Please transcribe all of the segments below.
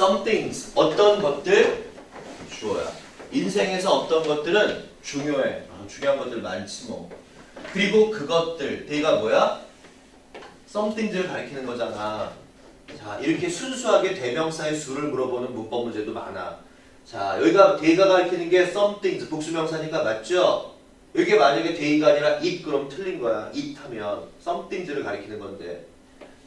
Some things 어떤 것들 주어야. 인생에서 어떤 것들은 중요해. 아, 중요한 것들 많지 뭐. 그리고 그것들, 대가 뭐야? Some things를 가리키는 거잖아. 자, 이렇게 순수하게 대명사의 수를 물어보는 문법 문제도 많아. 자, 여기가 대가 가리키는 게 something, 복수명사니까 맞죠? 이게 만약에 대가 아니라 it 그럼 틀린 거야. it 하면 somethings를 가리키는 건데.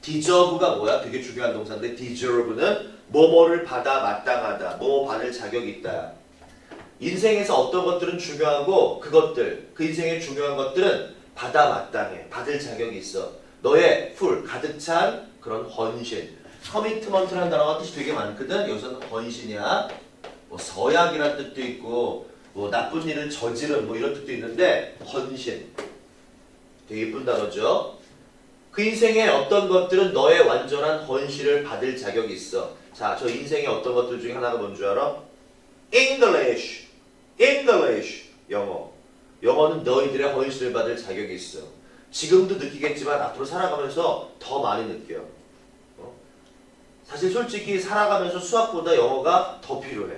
deserve가 뭐야? 되게 중요한 동사인데 deserve는 뭐뭐를 받아 마땅하다. 뭐뭐 받을 자격이 있다. 인생에서 어떤 것들은 중요하고 그것들, 그 인생의 중요한 것들은 받아 마땅해. 받을 자격이 있어. 너의 풀, 가득 찬 그런 헌신. 커미트먼트라는 단어가 뜻이 되게 많거든. 여기서는 헌신이야. 뭐 서약이라는 뜻도 있고 뭐 나쁜 일을 저지른 뭐 이런 뜻도 있는데 헌신. 되게 예쁜 단어죠. 그 인생의 어떤 것들은 너의 완전한 헌신을 받을 자격이 있어. 자, 저 인생의 어떤 것들 중에 하나가 뭔 줄 알아? English. English. 영어. 영어는 너희들의 헌신을 받을 자격이 있어. 지금도 느끼겠지만 앞으로 살아가면서 더 많이 느껴. 어? 사실 솔직히 살아가면서 수학보다 영어가 더 필요해.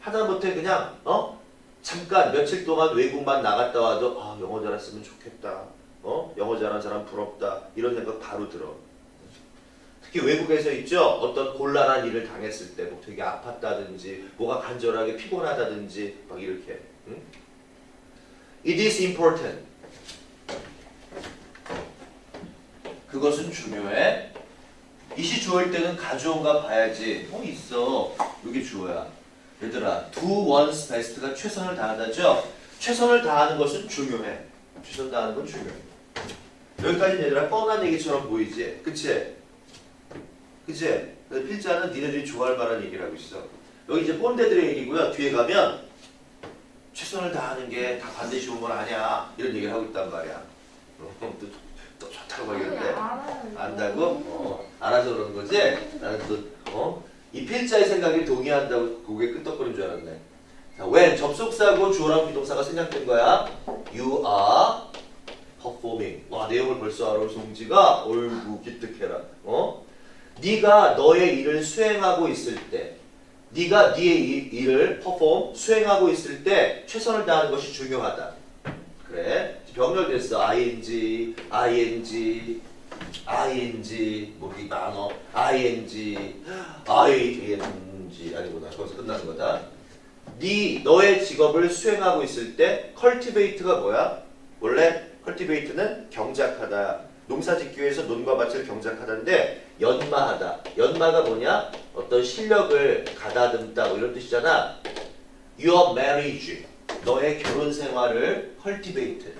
하다못해 그냥 어 잠깐 며칠 동안 외국만 나갔다 와도 아 영어 잘했으면 좋겠다. 어 영어 잘하는 사람 부럽다. 이런 생각 바로 들어. 특히 외국에서 있죠 어떤 곤란한 일을 당했을 때 뭐 되게 아팠다든지 뭐가 간절하게 피곤하다든지 막 이렇게. 응? It is important. 그것은 중요해. 이시 주어일 때는 가져온가 봐야지. 뭐 있어. 이게 주어야. 얘들아, do one's best가 최선을 다하다죠? 최선을 다하는 것은 중요해. 최선 다하는 건 중요해. 여기까지 얘들아 뻔한 얘기처럼 보이지? 그치? 그치? 필자는 니네들이 좋아할 만한 얘기라고 있어. 여기 이제 꼰대들의 얘기고요. 뒤에 가면 최선을 다하는 게 다 반드시 좋은 건 아니야. 이런 얘기를 하고 있단 말이야. 어, 또, 또 좋다고 하겠는데. 안다고? 어, 알아서 그런 거지? 나는 또, 어? 이 필자의 생각에 동의한다고 고개 끄덕거리는 줄 알았네. 자, when 접속사고 주어랑 비동사가 생략된 거야. You are performing. 와, 내용을 벌써 알아, 송지가. 어이구, 기특해라. 어? 네가 너의 일을 수행하고 있을 때, 네가 네의 일- 일을 perform, 수행하고 있을 때 최선을 다하는 것이 중요하다. 그래. 병렬됐어. ing, ing, ing, 뭐이 만어, ing, ing 아니구나. 거기서 끝나는 거다. 네 너의 직업을 수행하고 있을 때 cultivate가 뭐야? 원래 cultivate는 경작하다. 농사짓기 위해서 논과 밭을 경작하다인데 연마하다. 연마가 뭐냐? 어떤 실력을 가다듬다 뭐 이런 뜻이잖아. Your marriage, 너의 결혼 생활을 cultivate.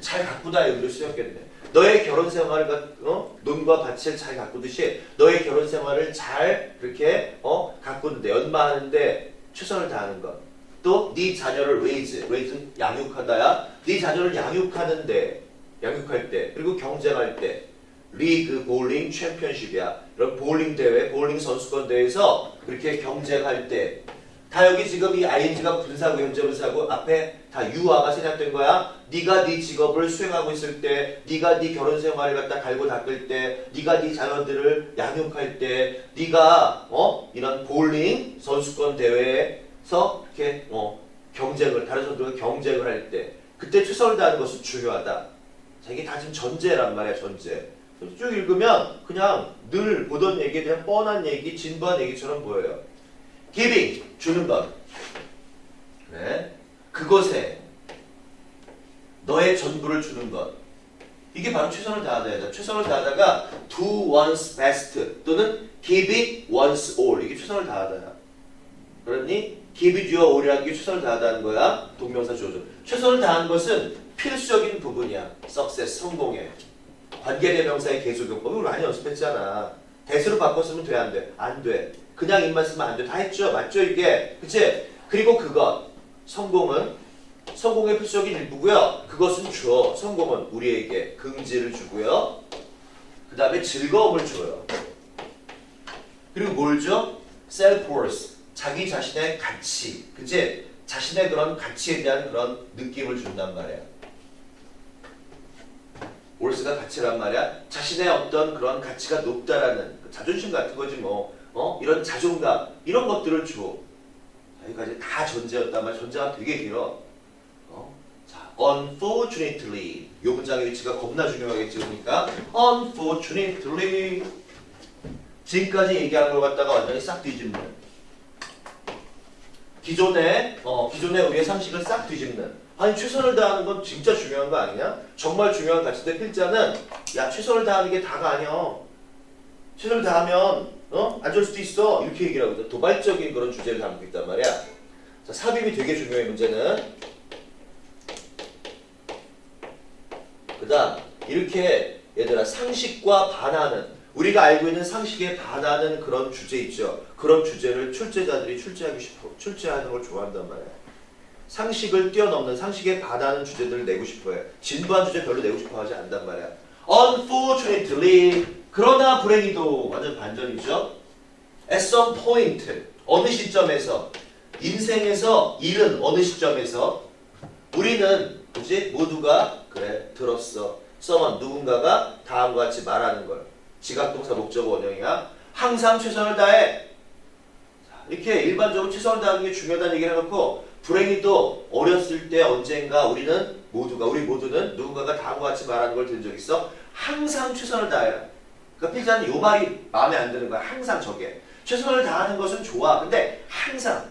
잘 가꾸다 여기로 쓰였겠네. 너의 결혼 생활을 가- 어? 논과 밭을 잘 가꾸듯이 너의 결혼 생활을 잘 이렇게 어? 가꾸는데 연마하는데 최선을 다하는 것. 또 네 자녀를 raise, raise 양육하다야. 네 자녀를 양육하는데 양육할 때 그리고 경쟁할 때 리그 볼링 챔피언십이야. 이런 볼링 대회, 볼링 선수권 대회에서 그렇게 경쟁할 때 다 여기 지금 이 ing가 분사고 현재 분사고 앞에 다 유아가 생략된 거야. 네가 네 직업을 수행하고 있을 때, 네가 네 결혼 생활을 갖다 갈고 닦을 때, 네가 네 자녀들을 양육할 때, 네가 어 이런 볼링 선수권 대회에 서 이렇게 어 경쟁을 다른 선수들과 경쟁을 할 때, 그때 최선을 다하는 것은 중요하다. 자, 이게 다 지금 전제란 말이야 전제. 쭉 읽으면 그냥 늘 보던 얘기에 대한 뻔한 얘기, 진부한 얘기처럼 보여요. giving 주는 것. 네. 그것에 너의 전부를 주는 것. 이게 바로 최선을 다하다. 최선을 다하다가 do one's best 또는 give it one's all. 이게 최선을 다하다야. 그러니 give your all이라는 게 최선을 다하다는 거야. 동명사 주어져. 최선을 다하는 것은 필수적인 부분이야. success 성공에. 관계대명사의 계속용법 우리 많이 연습했잖아. 대수로 바꿨으면 돼, 안 돼? 안 돼. 그냥 입만 쓰면 안 돼. 다 했죠? 맞죠, 이게? 그치? 그리고 그것. 성공은 성공의 필수적인 일부고요. 그것은 줘. 성공은 우리에게 긍지를 주고요. 그 다음에 즐거움을 줘요. 그리고 뭘 줘? self-worth. 자기 자신의 가치. 그치? 자신의 그런 가치에 대한 그런 느낌을 준단 말이야. worth가 가치란 말이야. 자신의 어떤 그런 가치가 높다라는 그 자존심 같은 거지 뭐. 어? 이런 자존감. 이런 것들을 줘. 여기까지 다 전제였단 말이야. 전제가 되게 길어. 어? 자, unfortunately. 이 문장의 위치가 겁나 중요하겠지, 그러니까. unfortunately. 지금까지 얘기한 걸 갖다가 완전히 싹 뒤집는. 기존의, 어, 기존의 우리의 상식을 싹 뒤집는. 아니, 최선을 다하는 건 진짜 중요한 거 아니냐? 정말 중요한 가치인데 필자는, 야, 최선을 다하는 게 다가 아니야. 최선을 다하면, 어? 안 좋을 수도 있어. 이렇게 얘기를 하거든. 도발적인 그런 주제를 담고 있단 말이야. 자, 삽입이 되게 중요해, 문제는. 그 다음, 이렇게 얘들아, 상식과 반하는, 우리가 알고 있는 상식에 반하는 그런 주제 있죠. 그런 주제를 출제자들이 출제하기 싶어, 출제하는 걸 좋아한단 말이야. 상식을 뛰어넘는, 상식에 반하는 주제들을 내고 싶어 해. 진부한 주제 별로 내고 싶어 하지 않단 말이야. Unfortunately, 그러나 불행히도 완전 반전이죠. At some point, 어느 시점에서, 인생에서 잃은 어느 시점에서 우리는 그지 모두가 그래 들었어. someone 누군가가 다음과 같이 말하는 걸. 지각동사 목적 원형이야. 항상 최선을 다해. 자, 이렇게 일반적으로 최선을 다하는 게 중요하다는 얘기를 해놓고 불행히도 어렸을 때 언젠가 우리는 모두가 우리 모두는 누군가가 다음과 같이 말하는 걸 들은 적 있어. 항상 최선을 다해라. 그러니까 필자는 요 말이 마음에 안 드는 거야. 항상 저게. 최선을 다하는 것은 좋아. 근데 항상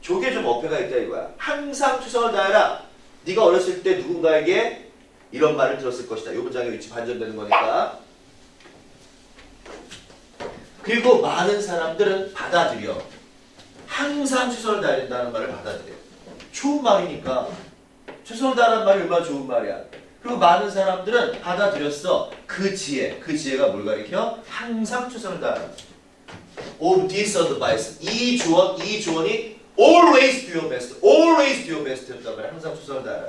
저게 좀 어폐가 있다 이거야. 항상 최선을 다해라. 네가 어렸을 때 누군가에게 이런 말을 들었을 것이다. 요 문장의 위치 반전되는 거니까. 그리고 많은 사람들은 받아들여. 항상 최선을 다해야 된다는 말을 받아들여. 좋은 말이니까. 최선을 다하는 말이 얼마나 좋은 말이야. 그리고 많은 사람들은 받아들였어. 그 지혜. 그 지혜가 뭘 가리켜? 항상 최선을 다하는. of this advice. 이 조언, 이 조언이 always do your best. always do your best. 였단 말이야. 항상 최선을 다하라.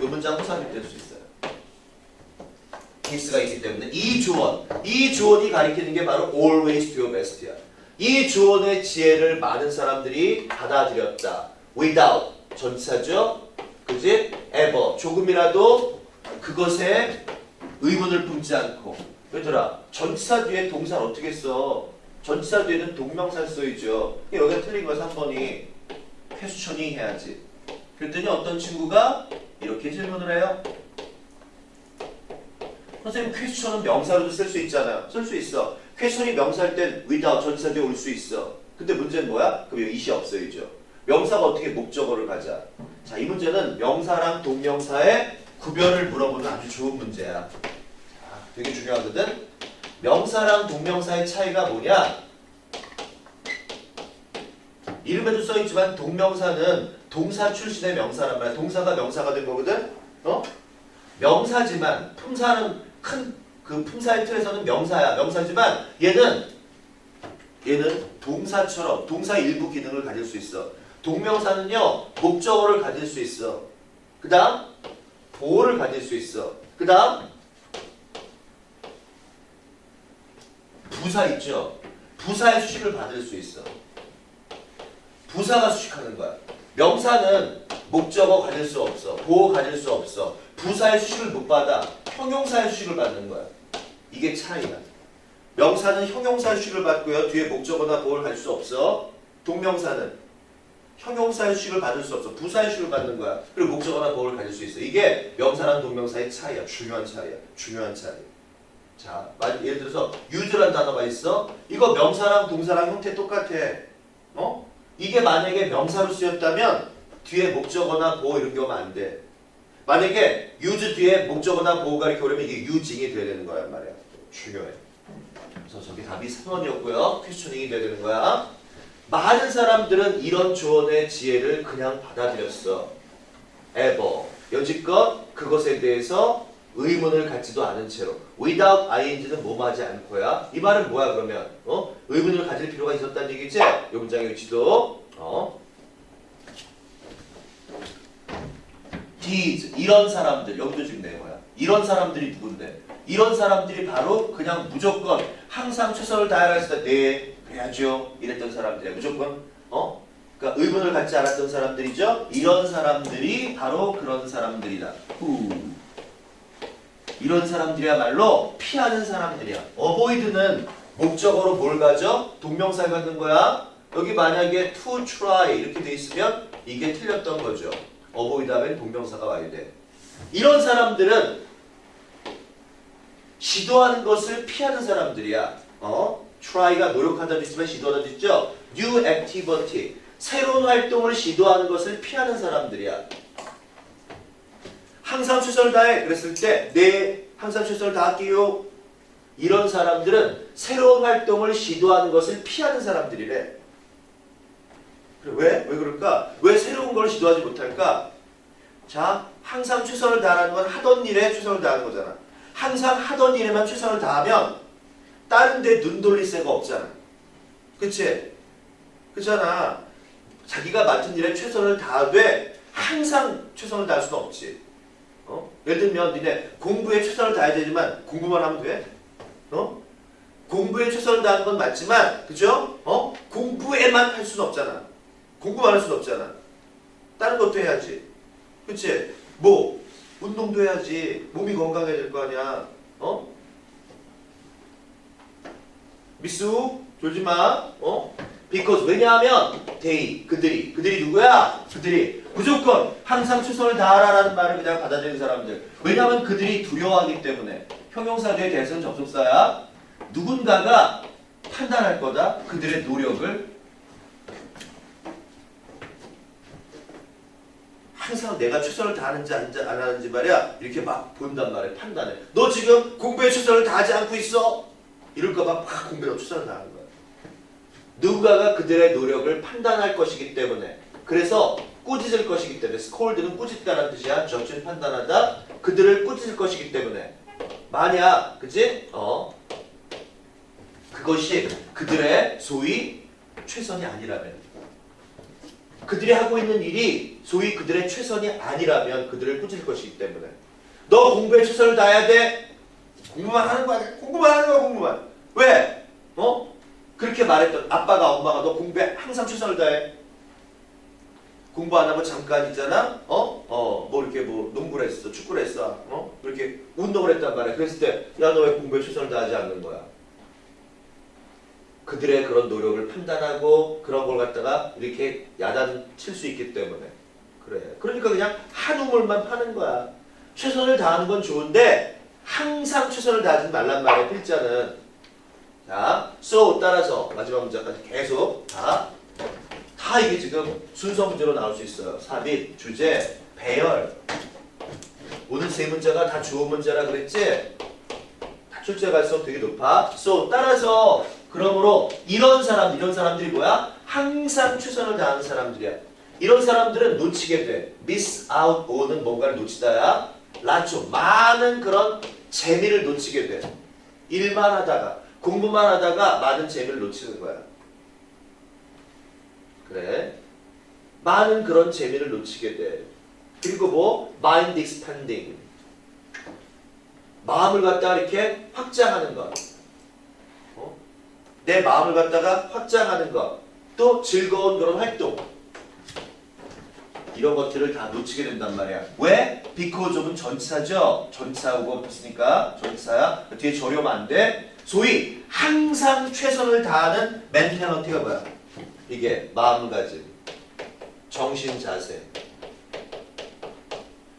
이 문장 후사입될 수 있어요. 케이스가 있기 때문에 이 조언, 이 조언이 가리키는 게 바로 always do your best야. 이 조언의 지혜를 많은 사람들이 받아들였다. without 전치사죠. 그지? ever 조금이라도 그것에 의문을 품지 않고 얘들아 전치사 뒤에 동사를 어떻게 써? 전치사 뒤에는 동명사를 써있죠. 여기가 틀린 거야 3번이 퀘스천이 해야지. 그랬더니 어떤 친구가 이렇게 질문을 해요. 선생님 퀘스천은 명사로도 쓸 수 있잖아요. 쓸 수 있어. 퀘스천이 명사일 땐 without 전치사 뒤에 올 수 있어. 근데 문제는 뭐야? 그럼 이시 없어야죠. 명사가 어떻게 목적어를 가자. 자, 이 문제는 명사랑 동명사의 구별을 물어보는 아주 좋은 문제야. 자, 되게 중요하거든. 명사랑 동명사의 차이가 뭐냐? 이름에도 써있지만 동명사는 동사 출신의 명사란 말이야. 동사가 명사가 된 거거든. 어? 명사지만 품사는 큰 그 품사의 틀에서는 명사야. 명사지만 얘는 얘는 동사처럼 동사 일부 기능을 가질 수 있어. 동명사는요 목적어를 가질 수 있어. 그 다음 보호를 가질 수 있어. 그 다음 부사 있죠. 부사의 수식을 받을 수 있어. 부사가 수식하는 거야. 명사는 목적어 가질 수 없어. 보호 가질 수 없어. 부사의 수식을 못 받아. 형용사의 수식을 받는 거야. 이게 차이야. 명사는 형용사의 수식을 받고요. 뒤에 목적어나 보호를 가질 수 없어. 동명사는 형용사의 수식을 받을 수 없어. 부사의 수식을 받는 거야. 그리고 목적어나 보호를 가질 수 있어. 이게 명사랑 동명사의 차이야. 중요한 차이야. 중요한 차이. 자, 만- 예를 들어서 유즈라는 단어가 있어. 이거 명사랑 동사랑 형태 똑같아. 어? 이게 만약에 명사로 쓰였다면 뒤에 목적어나 보호 이런 게 오면 안 돼. 만약에 유즈 뒤에 목적어나 보호가 이렇게 오려면 이게 유징이 돼야 되는 거란 말이야. 중요해. 그래서 저기 답이 3번이었고요. 퀘스처닝이 돼야 되는 거야. 많은 사람들은 이런 조언의 지혜를 그냥 받아들였어. ever. 여지껏 그것에 대해서 의문을 갖지도 않은 채로 without ing는 뭐하지 않고야. 이 말은 뭐야 그러면? 어? 의문을 가질 필요가 있었다는 얘기지? 이 문장의 위치도 어? These 이런 사람들 여기도 지금 내 거야. 이런 사람들이 누군데? 이런 사람들이 바로 그냥 무조건 항상 최선을 다하라 했을 때 네. 그래야죠. 이랬던 사람들이야. 무조건 어? 그러니까 의문을 갖지 않았던 사람들이죠. 이런 사람들이 바로 그런 사람들이다. 후. 이런 사람들이야말로 피하는 사람들이야. 어보이드는 목적어로 뭘 가져? 동명사를 갖는 거야. 여기 만약에 to try 이렇게 돼 있으면 이게 틀렸던 거죠. 어보이드 하면 동명사가 와야 돼. 이런 사람들은 시도하는 것을 피하는 사람들이야. 어? try가 노력하다도 있지만 시도하다도 있죠. new activity 새로운 활동을 시도하는 것을 피하는 사람들이야. 항상 최선을 다해 그랬을 때 네, 항상 최선을 다할게요. 이런 사람들은 새로운 활동을 시도하는 것을 피하는 사람들이래. 그래, 왜? 왜 그럴까? 왜 새로운 걸 시도하지 못할까? 자, 항상 최선을 다하는 건 하던 일에 최선을 다하는 거잖아. 항상 하던 일에만 최선을 다하면 다른 데 눈 돌릴 새가 없잖아. 그치? 그잖아. 자기가 맡은 일에 최선을 다하되 항상 최선을 다할 수는 없지. 어? 예를 들면 니네 공부에 최선을 다해야 되지만 공부만 하면 돼? 어? 공부에 최선을 다하는 건 맞지만 그죠? 어? 공부에만 할 수는 없잖아. 공부만 할 수는 없잖아. 다른 것도 해야지. 그치? 뭐 운동도 해야지. 몸이 건강해야 될거 아니야. 어? 미수 졸지 마. 어? because 왜냐하면 they 그들이 그들이 누구야? 그들이 무조건 항상 최선을 다하라라는 말을 그냥 받아들이는 사람들. 왜냐하면 그들이 두려워하기 때문에 형용사들에 대해서는 접속사야. 누군가가 판단할 거다. 그들의 노력을 항상 내가 최선을 다하는지 안, 안 하는지 말이야. 이렇게 막 본단 말이야 판단해. 너 지금 공부에 최선을 다하지 않고 있어? 이럴까 봐 막 공부에 최선을 다하는 거야. 누군가가 그들의 노력을 판단할 것이기 때문에. 그래서 꾸짖을 것이기 때문에. 스콜드는 꾸짖다라는 뜻이야. 저ችን 판단하다. 그들을 꾸짖을 것이기 때문에. 만약 그지 어. 그것이 그들의 소위 최선이 아니라면. 그들이 하고 있는 일이 소위 그들의 최선이 아니라면 그들을 꾸짖을 것이기 때문에. 너 공부에 최선을 다해야 돼. 공부만 하는 거야. 공부만 하는 거야 공부만. 왜? 어? 그렇게 말했던 아빠가 엄마가 너 공부에 항상 최선을 다해. 공부 안 하면 잠깐 있잖아. 어? 어, 뭐 이렇게 뭐 농구를 했어 축구를 했어. 어? 이렇게 운동을 했단 말이야. 그랬을 때 야 너 왜 공부에 최선을 다하지 않는 거야? 그들의 그런 노력을 판단하고 그런 걸 갖다가 이렇게 야단 칠 수 있기 때문에 그래. 그러니까 그냥 한 우물만 파는 거야. 최선을 다하는 건 좋은데 항상 최선을 다하지 말란 말이야. 필자는 자, so 따라서 마지막 문제까지 계속 다. 다 이게 지금 순서 문제로 나올 수 있어요. 삽입, 주제, 배열. 오늘 세 문제가 다 주어 문제라 그랬지? 다 출제 가능성 되게 높아. so 따라서 그러므로 이런 사람, 이런 사람들이 뭐야? 항상 최선을 다하는 사람들이야. 이런 사람들은 놓치게 돼. miss out on은 뭔가를 놓치다야. 라초 많은 그런 재미를 놓치게 돼. 일만 하다가 공부만 하다가 많은 재미를 놓치는 거야. 그래. 많은 그런 재미를 놓치게 돼. 그리고 뭐 mind expanding. 마음을 갖다가 이렇게 확장하는 것. 어? 내 마음을 갖다가 확장하는 것. 또 즐거운 그런 활동. 이런 것들을 다 놓치게 된단 말이야. 왜? because of은 전치사죠. 전치사하고 붙으니까 전치사야. 뒤에 저렴 안 돼. 소위 항상 최선을 다하는 멘탈리티가 뭐야? 이게 마음가짐, 정신 자세.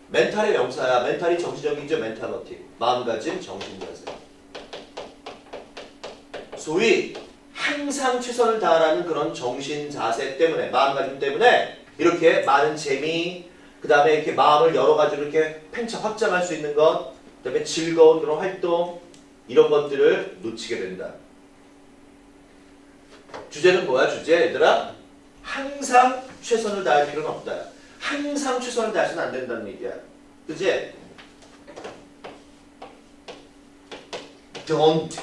멘탈의 명사야. 멘탈이 정신적이죠. 멘탈리티. 마음가짐, 정신 자세. 소위 항상 최선을 다하라는 그런 정신 자세 때문에 마음가짐 때문에 이렇게 많은 재미 그 다음에 이렇게 마음을 여러 가지로 이렇게 팽창 확장할 수 있는 것 그 다음에 즐거운 그런 활동 이런 것들을 놓치게 된다. 주제는 뭐야 주제 얘들아? 항상 최선을 다할 필요는 없다. 항상 최선을 다해서는 안 된다는 얘기야. 그지? Don't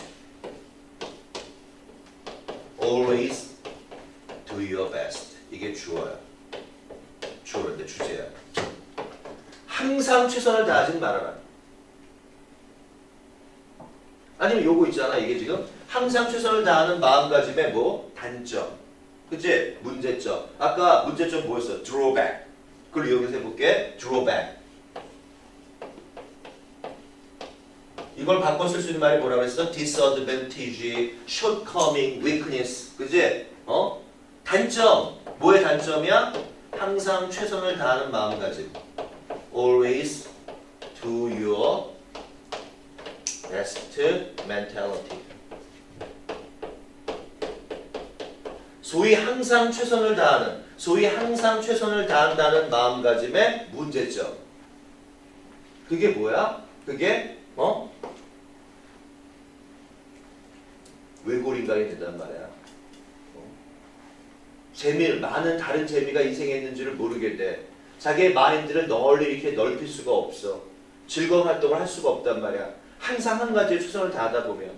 always do your best. 이게 주어야. 주제야. 항상 최선을 다하지 말아라. 아니면 요거 있잖아. 이게 지금 항상 최선을 다하는 마음가짐의 뭐 단점, 그치? 문제점. 아까 문제점 뭐였어? drawback. 그걸 이용해서 해볼게. drawback. 이걸 바꿔 쓸 수 있는 말이 뭐라고 했어? disadvantage, shortcoming, weakness. 그지? 어? 단점. 뭐의 단점이야? 항상 최선을 다하는 마음가짐. Always do your best mentality. 소위 항상 최선을 다하는, 소위 항상 최선을 다한다는 마음가짐의 문제점. 그게 뭐야? 그게 어? 외골인간이 된단 말이야. 어? 재미, 많은 다른 재미가 인생에 있는지를 모르게 돼. 자기의 마인드를 널리 이렇게 넓힐 수가 없어. 즐거운 활동을 할 수가 없단 말이야. 항상 한 가지에 최선을 다하다 보면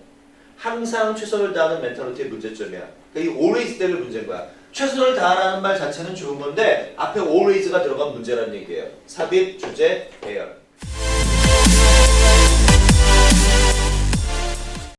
항상 최선을 다하는 멘탈리티의 문제점이야. 그러니까 이 always 때문에 문제인 거야. 최선을 다하라는 말 자체는 좋은 건데 앞에 always가 들어간 문제라는 얘기예요. 삽입, 주제, 배열.